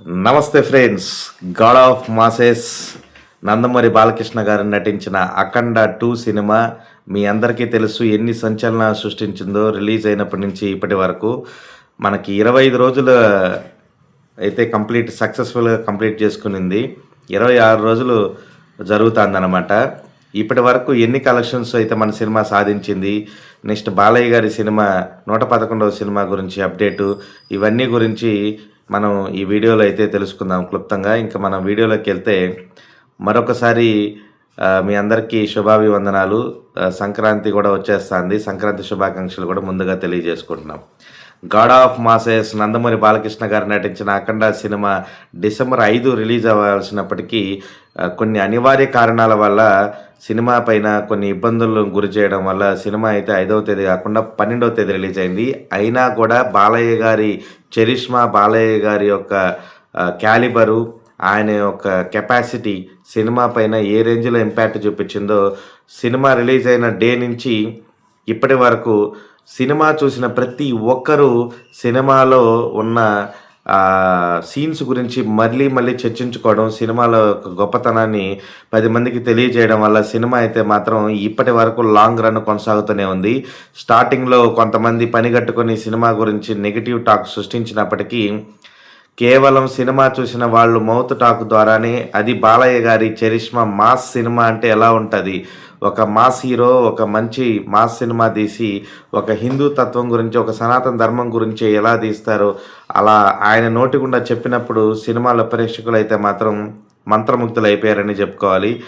నమస్తే friends. God of masses. Nandamuri Balakrishna garu నటించిన అఖండ two cinema మీ అందరికీ తెలుసు ఎన్ని సంచలన సృష్టించిందో రిలీజ్ అయినప్పటి నుంచి ఇప్పటి వరకు. మనకి ఇరవై ఐదు రోజులు అయితే కంప్లీట్ సక్సెస్ఫుల్గా కంప్లీట్ చేసుకునింది. ఇరవై ఆరు రోజులు జరుగుతుందన్నమాట. ఇప్పటి వరకు ఎన్ని కలెక్షన్స్ అయితే మన సినిమా సాధించింది నెక్స్ట్ బాలయ్య గారి సినిమా నూట పదకొండవ సినిమా గురించి అప్డేటు ఇవన్నీ గురించి మనం ఈ వీడియోలో అయితే తెలుసుకుందాం క్లుప్తంగా. ఇంకా మనం వీడియోలోకి వెళ్తే మరొకసారి మీ అందరికీ శుభాభివందనాలు. సంక్రాంతి కూడా వచ్చేస్తుంది. సంక్రాంతి శుభాకాంక్షలు కూడా ముందుగా తెలియజేసుకుంటున్నాం. God of masses Nandamuri Balakrishna garu నటించిన అఖండ సినిమా డిసెంబర్ ఐదు రిలీజ్ అవ్వాల్సినప్పటికీ కొన్ని అనివార్య కారణాల వల్ల సినిమా పైన కొన్ని ఇబ్బందులను గురి చేయడం వల్ల సినిమా అయితే ఐదవ తేదీ కాకుండా పన్నెండవ తేదీ రిలీజ్ అయింది. అయినా కూడా బాలయ్య గారి చరిష్మా బాలయ్య గారి యొక్క క్యాలిబరు ఆయన యొక్క కెపాసిటీ సినిమా పైన ఏ రేంజ్లో ఇంపాక్ట్ చూపించిందో సినిమా రిలీజ్ అయిన డే నుంచి ఇప్పటి వరకు సినిమా చూసిన ప్రతి ఒక్కరూ సినిమాలో ఉన్న సీన్స్ గురించి మళ్ళీ మళ్ళీ చర్చించుకోవడం సినిమాలో యొక్క గొప్పతనాన్ని పది మందికి తెలియజేయడం వల్ల సినిమా అయితే మాత్రం ఇప్పటి వరకు లాంగ్ రన్ కొనసాగుతూనే ఉంది. స్టార్టింగ్లో కొంతమంది పని కట్టుకొని సినిమా గురించి నెగిటివ్ టాక్ సృష్టించినప్పటికీ కేవలం సినిమా చూసిన వాళ్ళు మౌత్ టాక్ ద్వారానే. అది బాలయ్య గారి చరిష్మా మాస్ సినిమా అంటే ఎలా ఉంటుంది? ఒక మాస్ హీరో ఒక మంచి మాస్ సినిమా తీసి ఒక హిందూ తత్వం గురించి ఒక సనాతన ధర్మం గురించి ఎలా తీస్తారో? అలా ఆయన నోటి గుండా చెప్పినప్పుడు సినిమాల ప్రేక్షకులు అయితే మాత్రం మంత్రముగ్ధులు అయిపోయారని చెప్పుకోవాలి.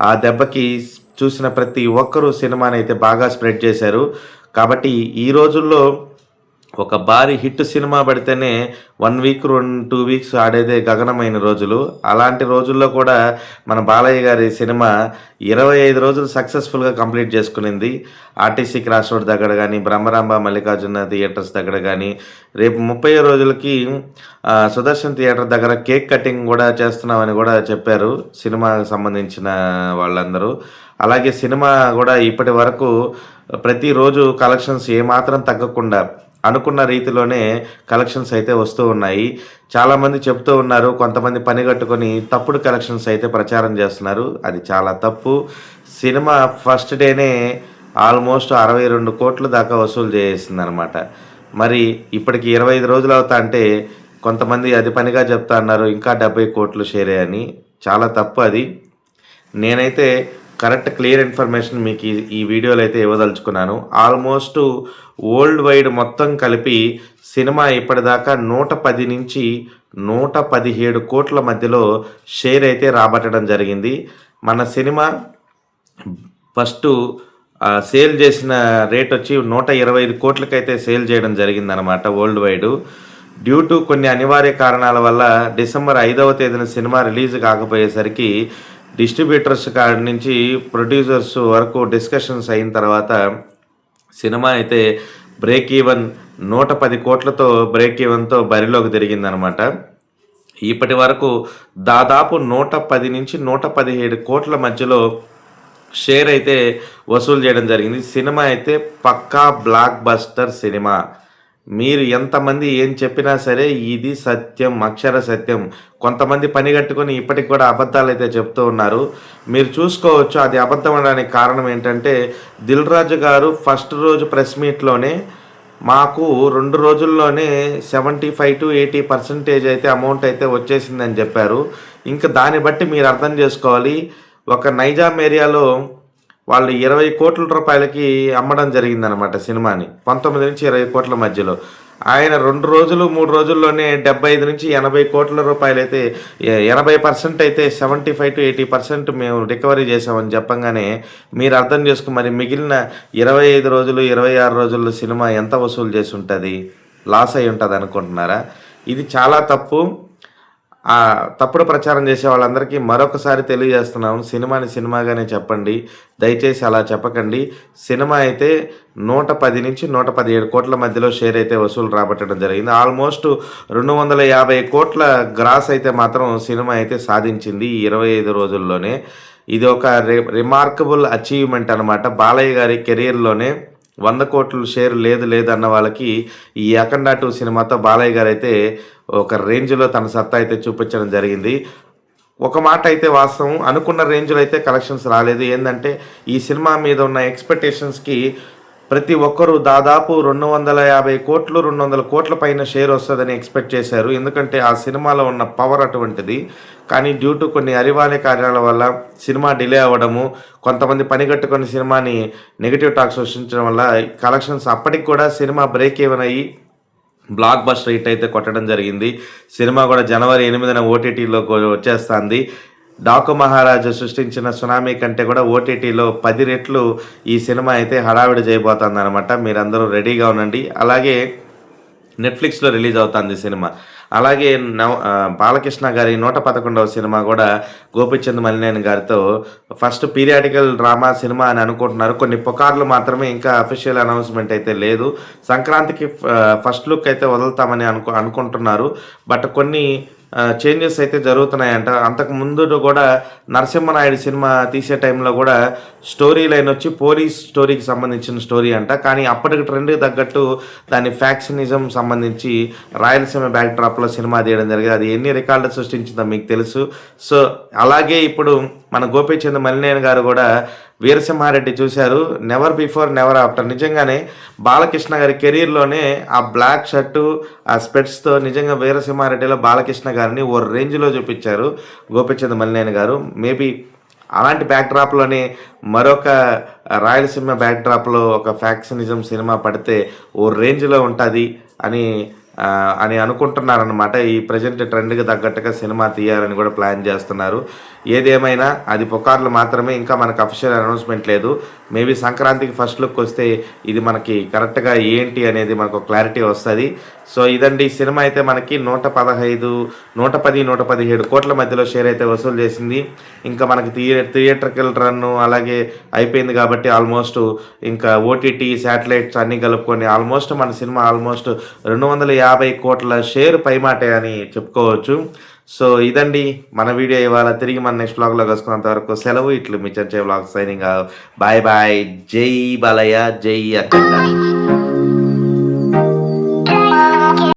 ఆ దెబ్బకి చూసిన ప్రతి ఒక్కరూ సినిమాని అయితే బాగా స్ప్రెడ్ చేశారు. కాబట్టి ఈ రోజుల్లో ఒక భారీ హిట్ సినిమా పడితేనే వన్ వీక్ రెండు టూ వీక్స్ ఆడేదే గగనమైన రోజులు. అలాంటి రోజుల్లో కూడా మన బాలయ్య గారి సినిమా ఇరవై ఐదు రోజులు సక్సెస్ఫుల్గా కంప్లీట్ చేసుకునింది. ఆర్టీసీ క్రాస్ రోడ్ దగ్గర కానీ బ్రహ్మరాంబ మల్లికార్జున థియేటర్స్ దగ్గర కానీ రేపు ముప్పై రోజులకి సుదర్శన్ థియేటర్ దగ్గర కేక్ కటింగ్ కూడా చేస్తున్నామని కూడా చెప్పారు సినిమాకి సంబంధించిన వాళ్ళందరూ. అలాగే సినిమా కూడా ఇప్పటి వరకు ప్రతిరోజు కలెక్షన్స్ ఏమాత్రం తగ్గకుండా అనుకున్న రీతిలోనే కలెక్షన్స్ అయితే వస్తూ ఉన్నాయి. చాలామంది చెప్తూ ఉన్నారు కొంతమంది పని కట్టుకొని తప్పుడు కలెక్షన్స్ అయితే ప్రచారం చేస్తున్నారు. అది చాలా తప్పు. సినిమా ఫస్ట్ డేనే ఆల్మోస్ట్ అరవై రెండు కోట్ల దాకా వసూలు చేసింది అనమాట మరి ఇప్పటికి ఇరవై ఐదు రోజులు అవుతా అంటే కొంతమంది అది పనిగా చెప్తా అన్నారు ఇంకా డెబ్బై కోట్లు షేరే అని. చాలా తప్పు అది. నేనైతే కరెక్ట్ క్లియర్ ఇన్ఫర్మేషన్ మీకు ఈ- వీడియోలో అయితే ఇవ్వదలుచుకున్నాను. ఆల్మోస్ట్ వరల్డ్ వైడ్ మొత్తం కలిపి సినిమా ఇప్పటిదాకా నూట పది నుంచి నూట పదిహేడు కోట్ల మధ్యలో షేర్ అయితే రాబట్టడం జరిగింది. మన సినిమా ఫస్ట్ సేల్ చేసిన రేట్ వచ్చి నూట ఇరవై ఐదు కోట్లకైతే సేల్ చేయడం జరిగిందనమాట వరల్డ్ వైడ్. డ్యూ టు కొన్ని అనివార్య కారణాల వల్ల డిసెంబర్ ఐదవ తేదీన సినిమా రిలీజ్ కాకపోయేసరికి డిస్ట్రిబ్యూటర్స్ కాడ నుంచి ప్రొడ్యూసర్స్ వరకు డిస్కషన్స్ అయిన తర్వాత సినిమా అయితే బ్రేక్ ఈవెన్ నూట పది కోట్లతో బ్రేక్ ఈవెన్తో బరిలోకి తిరిగిందనమాట. ఇప్పటి వరకు దాదాపు నూట పది నుంచి నూట పదిహేడు కోట్ల మధ్యలో షేర్ అయితే వసూలు చేయడం జరిగింది. సినిమా అయితే పక్కా బ్లాక్ బస్టర్ సినిమా. మీరు ఎంతమంది ఏం చెప్పినా సరే ఇది సత్యం అక్షర సత్యం. కొంతమంది పని కట్టుకొని ఇప్పటికి కూడా అబద్ధాలు అయితే చెప్తూ ఉన్నారు. మీరు చూసుకోవచ్చు అది అబద్ధం అనడానికి కారణం ఏంటంటే దిల్ రాజు గారు ఫస్ట్ రోజు ప్రెస్ మీట్లోనే మాకు రెండు రోజుల్లోనే seventy five to eighty percentage అయితే అమౌంట్ అయితే వచ్చేసిందని చెప్పారు. ఇంకా దాన్ని బట్టి మీరు అర్థం చేసుకోవాలి. ఒక నైజాం ఏరియాలో వాళ్ళు ఇరవై కోట్ల రూపాయలకి అమ్మడం జరిగిందనమాట సినిమాని. పంతొమ్మిది నుంచి ఇరవై కోట్ల మధ్యలో. ఆయన రెండు రోజులు మూడు రోజుల్లోనే డెబ్బై ఐదు నుంచి ఎనభై కోట్ల రూపాయలు అయితే ఎనభై పర్సెంట్ అయితే seventy five to eighty percent మేము రికవరీ చేసామని చెప్పంగానే మీరు అర్థం చేసుకుని మరి మిగిలిన ఇరవై ఐదు రోజులు ఇరవై ఆరు రోజుల్లో సినిమా ఎంత వసూలు చేసి ఉంటుంది? లాస్ అయి ఉంటుంది అనుకుంటున్నారా? ఇది చాలా తప్పు. ఆ తప్పుడు ప్రచారం చేసే వాళ్ళందరికీ మరొకసారి తెలియజేస్తున్నాం. సినిమాని సినిమాగానే చెప్పండి. దయచేసి అలా చెప్పకండి. సినిమా అయితే నూట పది నుంచి నూట పదిహేడు కోట్ల మధ్యలో షేర్ అయితే వసూలు రాబట్టడం జరిగింది. ఆల్మోస్ట్ రెండు వందల యాభై కోట్ల గ్రాస్ అయితే మాత్రం సినిమా అయితే సాధించింది ఈ ఇరవై ఐదు రోజుల్లోనే. ఇది ఒక రి రిమార్కబుల్ అచీవ్మెంట్ అనమాట బాలయ్య గారి కెరీర్లోనే వంద కోట్ల షేర్ లేదు లేదు అన్న వాళ్ళకి ఈ అఖండ టూ సినిమాతో బాలయ్య గారు అయితే ఒక రేంజ్లో తన సత్తా అయితే చూపించడం జరిగింది. ఒక మాట అయితే వాస్తవం అనుకున్న రేంజ్లో అయితే కలెక్షన్స్ రాలేదు. ఏంటంటే ఈ సినిమా మీద ఉన్న ఎక్స్పెక్టేషన్స్కి ప్రతి ఒక్కరూ దాదాపు రెండు వందల యాభై కోట్లు రెండు వందల కోట్ల పైన షేర్ వస్తుందని ఎక్స్పెక్ట్ చేశారు. ఎందుకంటే ఆ సినిమాలో ఉన్న పవర్ అటువంటిది. కానీ డ్యూ టు కొన్ని అరివాణి కార్యాల వల్ల సినిమా డిలే అవ్వడము కొంతమంది పనిగట్టుకొని సినిమాని నెగిటివ్ టాక్స్ సృష్టించడం వల్ల కలెక్షన్స్ అప్పటికి కూడా సినిమా బ్రేక్ ఈవెన్ అయ్యి బ్లాక్ బస్టర్ హిట్ అయితే కొట్టడం జరిగింది. సినిమా కూడా జనవరి ఎనిమిదిన ఓటీటీలో వచ్చేస్తుంది. డాకు మహారాజు సృష్టించిన సునామీ కంటే కూడా ఓటీటీలో పది రెట్లు ఈ సినిమా అయితే హడావిడి చేయబోతుంది అనమాట మీరందరూ రెడీగా ఉండండి. అలాగే నెట్ఫ్లిక్స్లో రిలీజ్ అవుతుంది సినిమా. అలాగే నవ బాలకృష్ణ గారి నూట పదకొండవ సినిమా కూడా గోపిచంద్ మలినేని గారితో ఫస్ట్ పీరియాడికల్ డ్రామా సినిమా అని అనుకుంటున్నారు. కొన్ని పుకార్లు మాత్రమే ఇంకా అఫీషియల్ అనౌన్స్మెంట్ అయితే లేదు. సంక్రాంతికి ఫస్ట్ లుక్ అయితే వదులుతామని అనుకు అనుకుంటున్నారు. బట్ కొన్ని చేంజెస్ అయితే జరుగుతున్నాయంట. అంతకు ముందు కూడా నరసింహనాయుడు సినిమా తీసే టైంలో కూడా స్టోరీ లైన్ వచ్చి పోలీస్ స్టోరీకి సంబంధించిన స్టోరీ అంట. కానీ అప్పటికి ట్రెండ్కి తగ్గట్టు దాని ఫ్యాక్షనిజం సంబంధించి రాయలసీమ బ్యాక్ డ్రాప్లో సినిమా తీయడం జరిగింది. అది ఎన్ని రికార్డులు సృష్టించిందో మీకు తెలుసు. సో అలాగే ఇప్పుడు మన గోపీచంద్ మలినేని గారు కూడా వీరసింహారెడ్డి చూశారు. నెవర్ బిఫోర్ నెవర్ ఆఫ్టర్ నిజంగానే బాలకృష్ణ గారి కెరీర్లోనే ఆ బ్లాక్ షర్టు ఆ స్పెట్స్తో నిజంగా వీరసింహారెడ్డిలో బాలకృష్ణ గారిని ఓ రేంజ్లో చూపించారు గోపీచంద్ మలినేని గారు. మేబీ అలాంటి బ్యాక్డ్రాప్లోనే మరొక రాయలసీమ బ్యాక్డ్రాప్లో ఒక ఫ్యాక్షనిజం సినిమా పడితే ఓ రేంజ్లో ఉంటుంది అని అని అనుకుంటున్నారనమాట ఈ ప్రజెంట్ ట్రెండ్కి తగ్గట్టుగా సినిమా తీయాలని కూడా ప్లాన్ చేస్తున్నారు. ఏదేమైనా అది పుకార్లు మాత్రమే ఇంకా మనకు అఫీషియల్ అనౌన్స్మెంట్ లేదు. మేబీ సంక్రాంతికి ఫస్ట్ లుక్ వస్తే ఇది మనకి కరెక్ట్గా ఏంటి అనేది మనకు క్లారిటీ వస్తుంది. సో ఇదండి ఈ సినిమా అయితే మనకి నూట పదహైదు నూట పది నూట పదిహేడు కోట్ల మధ్యలో షేర్ అయితే వసూలు చేసింది. ఇంకా మనకి థియే థియేటర్కల్ రన్ అలాగే అయిపోయింది కాబట్టి ఆల్మోస్ట్ ఇంకా ఓటీటీ శాటిలైట్స్ అన్నీ కలుపుకొని ఆల్మోస్ట్ మన సినిమా ఆల్మోస్ట్ రెండు వందల యాభై యాభై కోట్ల షేర్ పైమాటే అని చెప్పుకోవచ్చు. సో ఇదండి మన వీడియో ఇవాళ తిరిగి మన నెక్స్ట్ బ్లాగ్లో కలుసుకున్నంత వరకు సెలవు. ఇట్లు మీ చర్చే బ్లాగ్ సైనింగ్ బాయ్ బాయ్. జై బాలయ్య జై అక్కడ